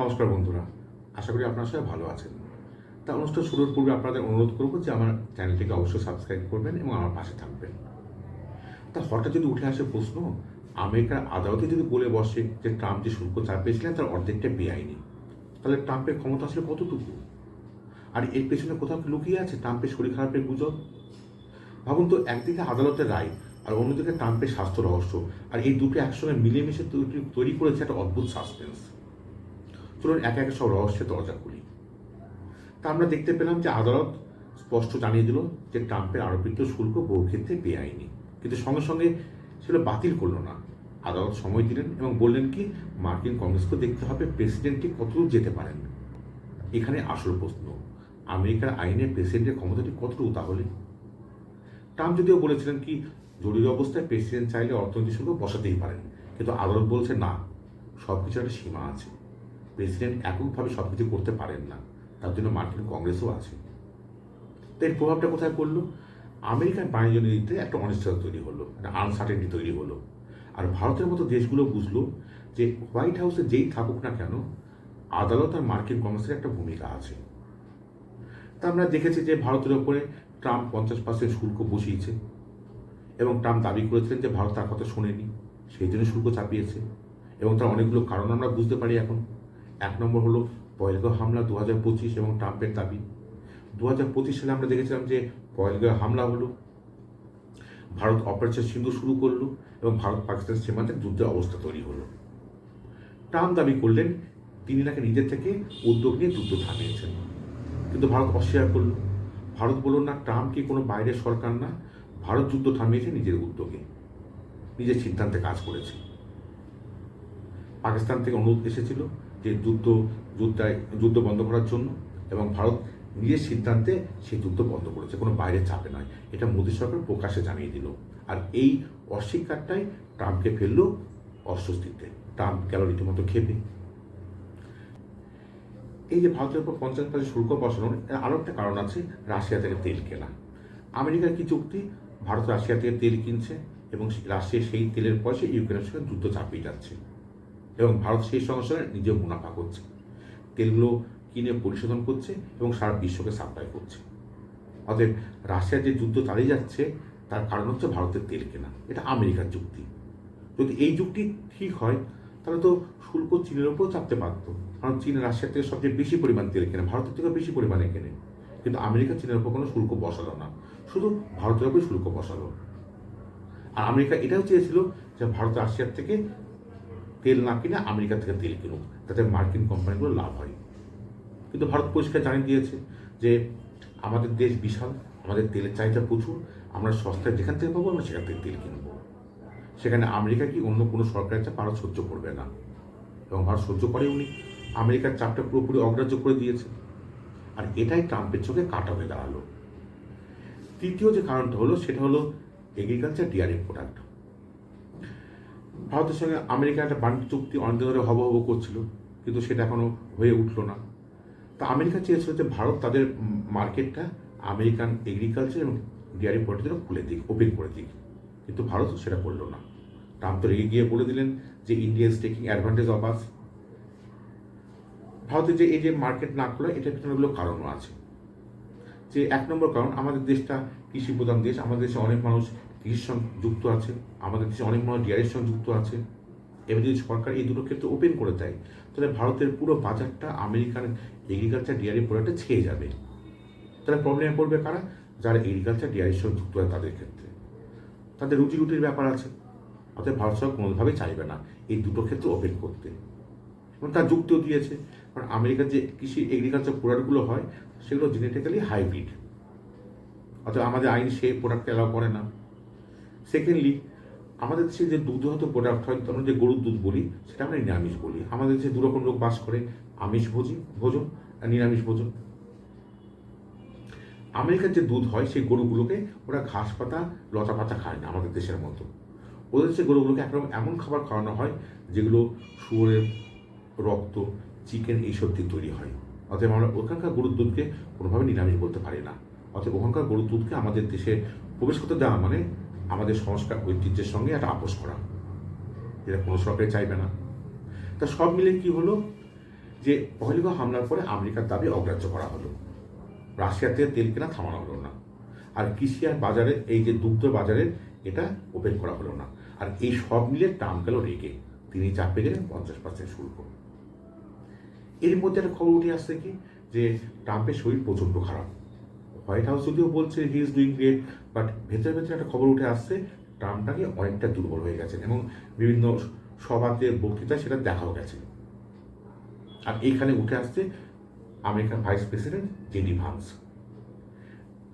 নমস্কার বন্ধুরা, আশা করি আপনারা সবাই ভালো আছেন। তা অনুষ্ঠান শুরুর পূর্বে আপনাদের অনুরোধ করব যে আমার চ্যানেলটিকে অবশ্যই সাবস্ক্রাইব করবেন এবং আমার পাশে থাকবেন। তা হঠাৎ যদি উঠে আসে প্রশ্ন, আমেরিকার আদালতে যদি বলে বসে যে ট্রাম্প যে শুল্ক চাপিয়েছিলেন তার অর্ধেকটা বেআইনি। তাহলে ট্রাম্পের ক্ষমতা আসলে কতটুকু? আর এর পেছনে কোথাও লুকিয়ে আছে ট্রাম্পের শরীর খারাপের গুজব? ভাবুন তো, একদিকে আদালতের রায় আর অন্যদিকে ট্রাম্পের স্বাস্থ্য রহস্য, আর এই দুটো একসঙ্গে মিলেমিশে তৈরি তৈরি করেছে একটা অদ্ভুত সাসপেন্স চলুন একে একে সব রহস্যের দরজা খুলি। তা আমরা দেখতে পেলাম যে আদালত স্পষ্ট জানিয়ে দিল যে ট্রাম্পের আরোপিত শুল্ক বহু ক্ষেত্রে বেআইনি। কিন্তু সঙ্গে সঙ্গে সেগুলো বাতিল করল না। আদালত সময় দিলেন এবং বললেন কি, মার্কিন কংগ্রেসকে দেখতে হবে প্রেসিডেন্টটি কতদূর যেতে পারেন। এখানে আসল প্রশ্ন, আমেরিকার আইনে প্রেসিডেন্টের ক্ষমতাটি কতটুকু তাহলে? ট্রাম্প যদিও বলেছিলেন কি, জরুরি অবস্থায় প্রেসিডেন্ট চাইলে অর্থনৈতিক শুল্ক বসাতেই পারেন। কিন্তু আদালত বলছে না সব কিছুর একটা সীমা আছে। প্রেসিডেন্ট এককভাবে সব কিছু করতে পারেন না, তার জন্য মার্কিন কংগ্রেসও আছে। তো এর প্রভাবটা কোথায় পড়ল? আমেরিকান বাণিজ্য নীতিতে একটা অনিশ্চয়তা তৈরি হলো, একটা আনসার্টেনিটি তৈরি হলো। আর ভারতের মতো দেশগুলো বুঝলো যে হোয়াইট হাউসে যেই থাকুক না কেন, আদালত আর মার্কিন কংগ্রেসের একটা ভূমিকা আছে। তা আমরা দেখেছি যে ভারতের ওপরে ট্রাম্প পঞ্চাশ পার্সেন্ট শুল্ক বসিয়েছে এবং ট্রাম্প দাবি করেছিলেন যে ভারত তার কথা শোনেনি, সেই জন্য শুল্ক চাপিয়েছে এবং তার অনেকগুলো কারণ আমরা বুঝতে পারি এখন। এক নম্বর হলো পয়লগাঁও হামলা দু হাজার পঁচিশ এবং ট্রাম্পের দাবি। দু হাজার পঁচিশ সালে আমরা দেখেছিলাম যে পয়লগাঁও হামলা হলো, ভারত অপারেশন সিন্ধু শুরু করল এবং ভারত পাকিস্তান সীমান্তে যুদ্ধের অবস্থা তৈরি হলো। ট্রাম্প দাবি করলেন, তিনি নাকি নিজের থেকে উদ্যোগ নিয়ে যুদ্ধ থামিয়েছেন। কিন্তু ভারত অস্বীকার করল। ভারত বলল, না, ট্রাম্প কি কোনো বাইরের সরকার না, ভারত যুদ্ধ থামিয়েছে নিজের উদ্যোগে। নিজের সিদ্ধান্তে কাজ করেছে। পাকিস্তান থেকে অনুরোধ এসেছিল যে যুদ্ধ যুদ্ধায় যুদ্ধ বন্ধ করার জন্য এবং ভারত নিজের সিদ্ধান্তে সেই যুদ্ধ বন্ধ করেছে, কোনো বাইরে চাপে নয়। এটা মোদী সরকার প্রকাশ্যে জানিয়ে দিল। আর এই অস্বীকারটাই ট্রাম্পকে ফেলল অস্বস্তিতে। ট্রাম্প গেল রীতিমতো খেপে এই যে ভারতের উপর পঞ্চাশ পার্সেন্ট শুল্ক বসানোর আরও একটা কারণ আছে, রাশিয়া থেকে তেল কেনা। আমেরিকার কি চুক্তি? ভারত রাশিয়া থেকে তেল কিনছে এবং রাশিয়া সেই তেলের পয়সা ইউক্রেনের সঙ্গে যুদ্ধ চাপিয়ে যাচ্ছে। এবং ভারত সেই সংসারে নিজেও মুনাফা করছে। তেলগুলো কিনে পরিশোধন করছে এবং সারা বিশ্বকে সাপ্লাই করছে। অতএব রাশিয়া যে যুদ্ধ চালিয়ে যাচ্ছে, তার কারণ হচ্ছে ভারতের তেল কেনা। এটা আমেরিকার যুক্তি। যদি এই যুক্তি ঠিক হয়, তাহলে তো শুল্ক চীনের উপর চাপতে পারতো কারণ চীন রাশিয়ার থেকে সবচেয়ে বেশি পরিমাণ তেল কেনে, ভারতের থেকে বেশি পরিমাণে কেনে। কিন্তু আমেরিকা চীনের উপর কোনো শুল্ক বসালো না। শুধু ভারতের উপর শুল্ক বসালো। আর আমেরিকা এটাও চেয়েছিল যে ভারত রাশিয়ার থেকে তেল না কিনে আমেরিকা থেকে তেল কিনুক, তাতে মার্কিন কোম্পানিগুলো লাভ হয়। কিন্তু ভারত পরিষ্কার জানিয়ে দিয়েছে যে আমাদের দেশ বিশাল, আমাদের তেলের চাহিদা প্রচুর, আমরা সস্তায় যেখান থেকে পাবো আমরা সেখান থেকে তেল কিনবো। সেখানে আমেরিকা কি অন্য কোনো সরকারের চাপ ভারত সহ্য করবে না। এবং ভারত সহ্য করে উনি, আমেরিকার চাপটা পুরোপুরি অগ্রাহ্য করে দিয়েছে। আর এটাই ট্রাম্পের চোখে কাটা হয়ে দাঁড়াল। তৃতীয় যে কারণটা হলো, সেটা হলো এগ্রিকালচার ডিয়ারি প্রোডাক্ট ভারতের সঙ্গে আমেরিকা একটা বাণিজ্য চুক্তি অনেক ধরে হব হব করছিল, কিন্তু সেটা এখনও হয়ে উঠল না। তা আমেরিকা চেয়েছিল যে ভারত তাদের মার্কেটটা আমেরিকান এগ্রিকালচার এবং ডিয়ারি প্রোডাক্টের খুলে দিক ওপেন করে দিক। কিন্তু ভারত সেটা করল না। ট্রাম্প তো রেগে গিয়ে বলে দিলেন যে India is taking advantage of us ভারতের যে এই যে মার্কেট না খোলা, এটার পিছনেগুলো কারণও আছে। যে এক নম্বর কারণ, আমাদের দেশটা কৃষি প্রধান দেশ, আমাদের দেশে অনেক মানুষ কৃষির সঙ্গে যুক্ত আছে, আমাদের দেশে অনেক মানুষ ডিয়ারির সঙ্গে যুক্ত আছে। এবার যদি সরকার এই দুটো ক্ষেত্রে ওপেন করে দেয়, তাহলে ভারতের পুরো বাজারটা আমেরিকান এগ্রিকালচার ডিয়ারি প্রোডাক্টে ছেয়ে যাবে। তাহলে প্রবলেমে পড়বে কারা? যারা এগ্রিকালচার ডিয়ারির সঙ্গে যুক্ত হয় তাদের ক্ষেত্রে। তাদের রুজি রুটির ব্যাপার আছে। অর্থাৎ ভারত সরকার কোনোভাবেই চাইবে না এই দুটো ক্ষেত্রে ওপেন করতে। এবং তার যুক্তিও দিয়েছে। কারণ আমেরিকার যে কৃষি এগ্রিকালচার প্রোডাক্টগুলো হয়, সেগুলো জেনেটিক্যালি হাইব্রিড অর্থাৎ আমাদের আইন সেই প্রোডাক্ট অ্যালাউ করে না। সেকেন্ডলি আমাদের দেশে যে দুধজাত প্রোডাক্ট হয় আমরা যে গরুর দুধ বলি, সেটা আমরা নিরামিষ বলি। আমাদের দেশে দু রকম লোক বাস করে, আমিষ ভোজি, ভোজন আর নিরামিষ ভোজন। আমেরিকার যে দুধ হয়, সেই গরুগুলোকে ওরা ঘাস পাতা, লতা পাতা খায় না আমাদের দেশের মতো। ওদের দেশে গরুগুলোকে একরকম এমন খাবার খাওয়ানো হয়, যেগুলো শুয়োরের রক্ত, চিকেন এইসব দিয়ে তৈরি হয়। অতএব আমরা ওখানকার গরুর দুধকে কোনোভাবে নিরামিষ বলতে পারি না। অতএব ওখানকার গরুর দুধকে আমাদের দেশে প্রবেশ করতে দেওয়া মানে আমাদের সংস্কার ঐতিহ্যের সঙ্গে একটা আপোষ করা। এটা কোনো সরকারে চাইবে না। তা সব মিলে কি হলো? যে পহেলগাঁও হামলার পরে আমেরিকার দাবি অগ্রাহ্য করা হলো। রাশিয়া থেকে তেল কেনা থামানো হলো না। আর কৃষি আর বাজারে এই যে দুগ্ধ বাজারে এটা ওপেন করা হলো না। আর এই সব মিলে ট্রাম্প গেল রেগে। তিনি চাপে গেলেন পঞ্চাশ পার্সেন্ট শুল্ক। এর মধ্যে একটা খবর উঠে আসছে কি? যে ট্রাম্পের শরীর প্রচণ্ড খারাপ। হোয়াইট হাউস যদিও বলছে he is doing great but ভেতরে ভেতরে একটা খবর উঠে আসছে, ট্রাম্পটাকে অনেকটা দুর্বল হয়ে গেছেন এবং বিভিন্ন সভাতে বক্তৃতায় সেটা দেখাও গেছে। আর এইখানে উঠে আসছে আমেরিকার ভাইস প্রেসিডেন্ট জেডি ভান্স।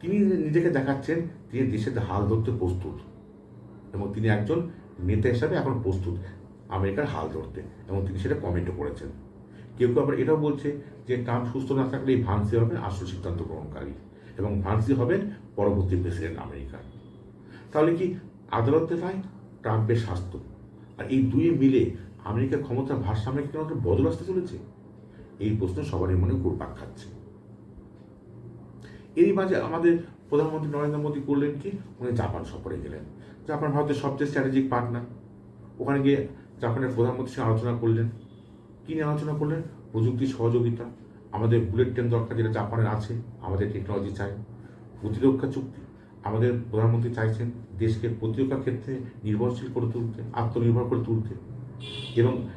তিনি নিজেকে দেখাচ্ছেন, তিনি দেশের হাল ধরতে প্রস্তুত। এবং তিনি একজন নেতা হিসাবে এখন প্রস্তুত আমেরিকার হাল ধরতে এবং তিনি সেটা কমেন্টও করেছেন। কেউ কেউ আবার এটাও বলছে যে ট্রাম্প সুস্থ না থাকলে এই ভান্সি হবেন আসল সিদ্ধান্ত গ্রহণকারী এবং ভান্সি হবেন পরবর্তী প্রেসিডেন্ট আমেরিকার। তাহলে কি আদালতে রায় ট্রাম্পের স্বাস্থ্য। আর এই দুয়ে মিলে আমেরিকার ক্ষমতার ভারসাম্যে কি আমাদের বদল আসতে চলেছে? এই প্রশ্ন সবারই মনে ঘুরপাক খাচ্ছে। এরই মাঝে আমাদের প্রধানমন্ত্রী নরেন্দ্র মোদী করলেন কি? উনি জাপান সফরে গেলেন। জাপান ভারতের সবচেয়ে স্ট্র্যাটেজিক পার্টনার ওখানে গিয়ে জাপানের প্রধানমন্ত্রীর সঙ্গে আলোচনা করলেন। কী নিয়ে আলোচনা করলেন? প্রযুক্তি সহযোগিতা। আমাদের বুলেট ট্রেন দরকার যেটা জাপানের আছে, আমাদের টেকনোলজি চাই। প্রতিরক্ষা চুক্তি। আমাদের প্রধানমন্ত্রী চাইছেন দেশকে প্রতিরক্ষা ক্ষেত্রে নির্ভরশীল করে তুলতে, আত্মনির্ভর করে তুলতে। এবং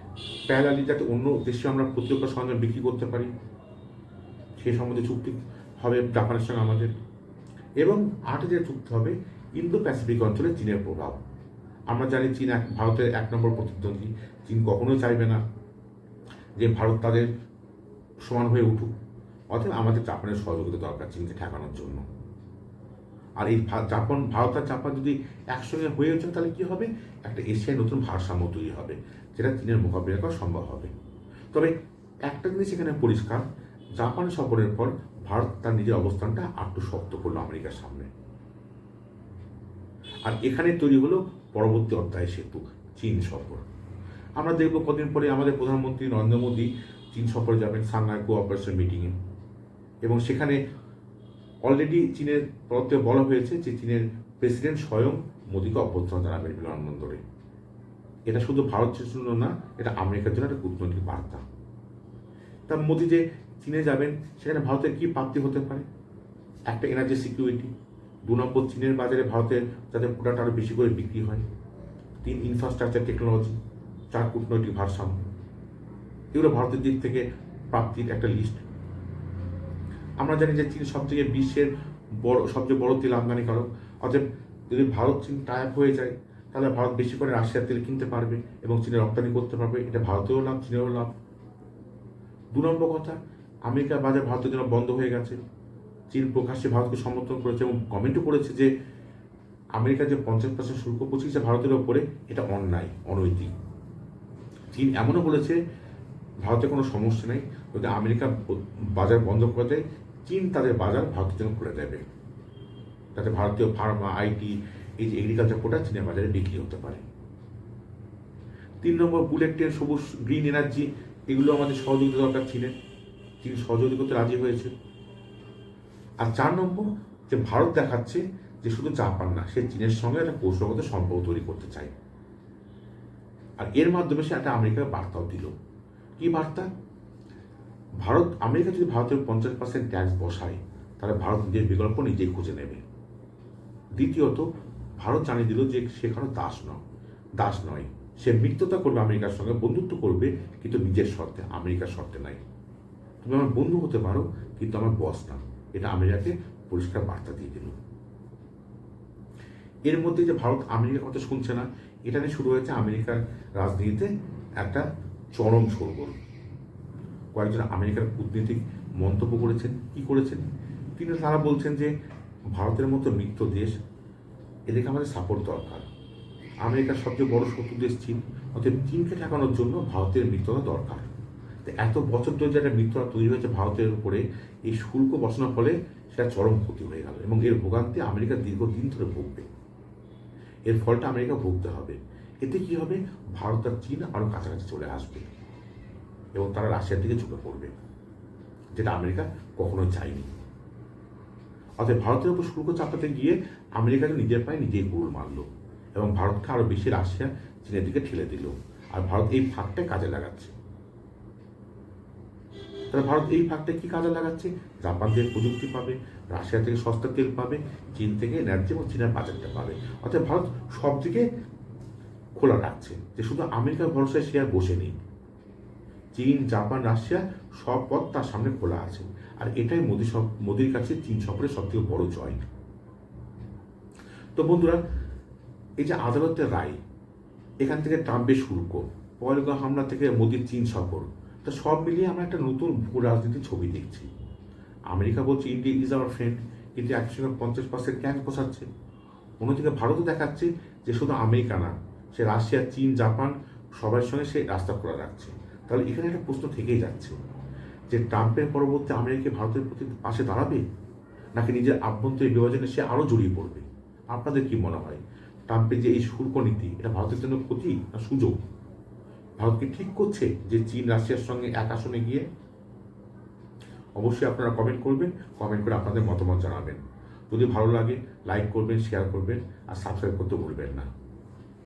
প্যারালি যাতে অন্য দেশে আমরা প্রতিরক্ষা সরঞ্জাম বিক্রি করতে পারি, সে সম্বন্ধে চুক্তি হবে জাপানের সঙ্গে আমাদের। এবং আটে যে চুক্তি হবে ইন্দো প্যাসিফিক অঞ্চলে চীনের প্রভাব। আমরা জানি চীন এক ভারতের এক নম্বর প্রতিদ্বন্দ্বী। চীন কখনোই চাইবে না যে ভারত তাদের সমান হয়ে উঠুক। অতএব আমাদের জাপানের সহযোগিতা দরকার চীনকে ঠেকানোর জন্য। আর এই জাপান, ভারত আর জাপান যদি একসঙ্গে হয়ে ওঠে, তাহলে কি হবে? একটা এশিয়ায় নতুন ভারসাম্য তৈরি হবে, যেটা চীনের মোকাবিলা করা সম্ভব হবে। তবে একটা জিনিস এখানে পরিষ্কার, জাপান সফরের পর ভারত তার নিজের অবস্থানটা আটটু শক্ত করল আমেরিকার সামনে। আর এখানে তৈরি হলো পরবর্তী অধ্যায় সেতু, চীন সফর। আমরা দেখব কদিন পরে আমাদের প্রধানমন্ত্রী নরেন্দ্র মোদী চীন সফরে যাবেন সাংহাই কোঅপারেশন মিটিংয়ে। এবং সেখানে অলরেডি চীনের তরফ বলা হয়েছে যে চীনের প্রেসিডেন্ট স্বয়ং মোদীকে অভ্যর্থনা জানাবেন বিমানবন্দরে। এটা শুধু ভারতের জন্য না, এটা আমেরিকার জন্য একটা কূটনৈতিক বার্তা। তা মোদী যে চীনে যাবেন, সেখানে ভারতের কি প্রাপ্তি হতে পারে? একটা এনার্জি সিকিউরিটি দু নম্বর চীনের বাজারে ভারতের যাতে প্রোডাক্ট আরও বেশি করে বিক্রি হয়। তিন ইনফ্রাস্ট্রাকচার টেকনোলজি চার কূটনৈতিক ভারসাম্য। এগুলো ভারতের দিক থেকে প্রাপ্তির একটা লিস্ট আমরা জানি যে চীন সব থেকে বিশ্বের বড়, সবচেয়ে বড় তেল আমদানিকারক অতএব যদি ভারত, চীন টাইপ হয়ে যায়, তাহলে ভারত বেশি করে রাশিয়ার তেল কিনতে পারবে এবং চীনে রপ্তানি করতে পারবে। এটা ভারতেও লাভ, চীনেরও লাভ। দু নম্বর কথা, আমেরিকার বাজার ভারতের জন্য বন্ধ হয়ে গেছে। চীন প্রকাশ্যে ভারতকে সমর্থন করেছে এবং কমেন্টও করেছে যে আমেরিকা যে পঞ্চাশ পার্সেন্ট শুল্ক পৌঁছেছে ভারতের ওপরে, এটা অন্যায়, অনৈতিক। চীন এমনও বলেছে, ভারতে কোনো সমস্যা নেই যদি আমেরিকা বাজার বন্ধ করে দেয়, চীন তাদের বাজার ভারতের জন্য খুলে দেবে। যাতে ভারতীয় ফার্মা, আইটি, এই যে এগ্রিকালচার প্রোডাক্ট চীনের বাজারে বিক্রি হতে পারে। তিন নম্বর বুলেট ট্রেন, সবুজ গ্রিন এনার্জি এগুলো আমাদের সহযোগিতা দরকার চীনের। চীন সহযোগিতা করতে রাজি হয়েছে। আর চার নম্বর, যে ভারত দেখাচ্ছে যে শুধু জাপান না, সে চীনের সঙ্গে একটা কৌশলগত সম্পর্ক তৈরি করতে চায়। আর এর মাধ্যমে সে একটা আমেরিকার বার্তাও দিল। কি বার্তা? ভারত, আমেরিকা যদি ভারতের পঞ্চাশ পার্সেন্ট ট্যাক্স বসায়, তাহলে ভারত নিজের বিকল্প নিজেই খুঁজে নেবে। দ্বিতীয়ত, ভারত জানিয়ে দিল যে সে কারও দাস নয়। দাস নয়। সে মিত্রতা করবে আমেরিকার সঙ্গে, বন্ধুত্ব করবে, কিন্তু নিজের শর্তে, আমেরিকার শর্তে নাই। তুমি আমার বন্ধু হতে পারো, কিন্তু আমার বস না। এটা আমেরিকাকে পরিষ্কার বার্তা দিয়ে দিল। এর মধ্যে যে ভারত আমেরিকার কথা শুনছে না, এটা নিয়ে শুরু হয়েছে আমেরিকার রাজনীতিতে একটা চরম সরগোল কয়েকজন আমেরিকার কূটনীতিক মন্তব্য করেছেন, কি করেছেন? তিনি তারা বলছেন যে, ভারতের মতো মিত্র দেশ, এদেরকে আমাদের সাপোর্ট দরকার। আমেরিকার সবচেয়ে বড় শত্রু দেশ চীন, অতএব চীনকে ঠেকানোর জন্য ভারতের মিত্রতা দরকার। তো এত বছর ধরে যে একটা মিত্রতা তৈরি হয়েছে ভারতের উপরে, এই শুল্ক বসানোর ফলে সেটা চরম ক্ষতি হয়ে গেল এবং এর ভোগান্তি আমেরিকা দীর্ঘদিন ধরে ভুগবে। এর ফলটা আমেরিকা ভুগতে হবে। এতে কি হবে? ভারত আর চীন আরও কাছাকাছি চলে আসবে। এবং তারা রাশিয়ার দিকে ঝুঁকে পড়বে, যেটা আমেরিকা কখনোই চায়নি। অর্থাৎ ভারতের উপর শুল্ক চাপাতে গিয়ে আমেরিকাকে নিজের পায়ে নিজেই গুড় মারল এবং ভারতকে আরও বেশি রাশিয়া চীনের দিকে ঠেলে দিল। আর ভারত এই ফাঁকটা কাজে লাগাচ্ছে। তাহলে ভারত এই ফাঁকটা কি কাজে লাগাচ্ছে? জাপান থেকে প্রযুক্তি পাবে রাশিয়া থেকে সস্তা তেল পাবে, চীন থেকে এনার্জি এবং চীনের বাজারটা পাবে। অর্থাৎ ভারত সব দিকে খোলা রাখছে যে শুধু আমেরিকার ভরসায় সে আর বসে নেই। চীন, জাপান, রাশিয়া সব পথ তার সামনে খোলা আছে। আর এটাই মোদী সব, মোদীর কাছে চীন সফরের সব থেকে বড় জয়। তো বন্ধুরা, এই যে আদালতের রায়, এখান থেকে ট্রাম্পের শুল্ক পয়লগাঁও হামলা থেকে মোদীর চীন সফর, তা সব মিলিয়ে আমরা একটা নতুন ভূ রাজনীতির ছবি দেখছি। আমেরিকা বলছে ইন্ডিয়া ইজ আওয়ার ফ্রেন্ড কিন্তু একসঙ্গে পঞ্চাশ পার্সেন্ট ট্যাক্স বসাচ্ছে অন্যদিকে ভারতও দেখাচ্ছে যে শুধু আমেরিকা না, সে রাশিয়া, চীন, জাপান সবার সঙ্গে সে রাস্তা খোলা রাখছে। তাহলে এখানে একটা প্রশ্ন থেকেই যাচ্ছে, যে ট্রাম্পের পরবর্তী আমেরিকা ভারতের প্রতি পাশে দাঁড়াবে? নাকি নিজের আভ্যন্তরীণ বিভাজনে সে আরও জড়িয়ে পড়বে? আপনাদের কি মনে হয়? ট্রাম্পের যে এই শুল্ক নীতি, এটা ভারতের জন্য ক্ষতি না সুযোগ? ভারতকে ঠিক করছে যে চীন রাশিয়ার সঙ্গে এক আসনে গিয়ে অবশ্যই আপনারা কমেন্ট করবেন কমেন্ট করে আপনাদের মতামত জানাবেন। যদি ভালো লাগে লাইক করবেন শেয়ার করবেন, আর সাবস্ক্রাইব করতে ভুলবেন না।